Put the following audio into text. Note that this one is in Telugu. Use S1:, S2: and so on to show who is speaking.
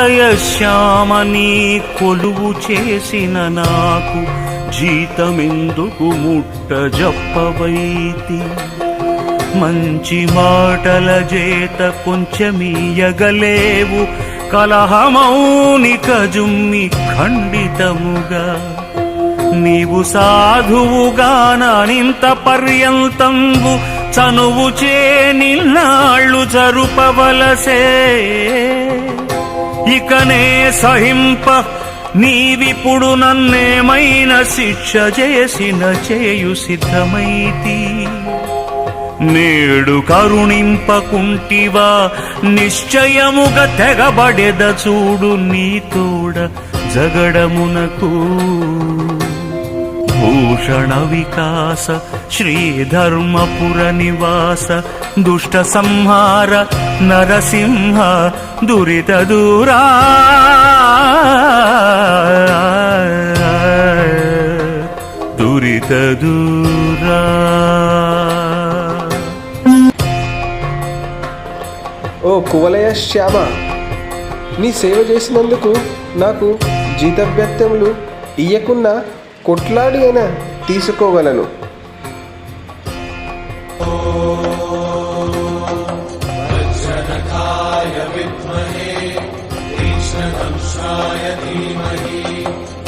S1: కువలయ శ్యామని కొలువు చేసిన నాకు జీతమెందుకు ముట్ట జప్పవైతి. మంచి మాటల చేత కొంచెమీయగలేవు కలహమౌనిక జుమ్మి ఖండితముగా. నీవు సాధువుగానింత పర్యంతంబు చనువు చే నిన్నాళ్ళు జరుపవలసే. ఇకనే సహింప నీవిప్పుడు నన్నేమైన శిక్ష చేసిన చేయు సిద్ధమైతి. నేడు కరుణింపకుంటివా నిశ్చయముగా తెగబడెద చూడు నీ తోడ జగడమునకు. భూషణ వికాస శ్రీధర్మపుర నివాస దుష్ట సంహార నరసింహ దురిత దూరా. దురిత దూరా.
S2: ఓ కువలయ శ్యామ నీ సేవ చేసినందుకు నాకు జీతభత్యములు ఇయ్యకున్నా కొట్లాడి అయినా తీసుకోగలను.
S3: वज्रनखाय विद्महे तीक्ष्णदंशाय धीमहि।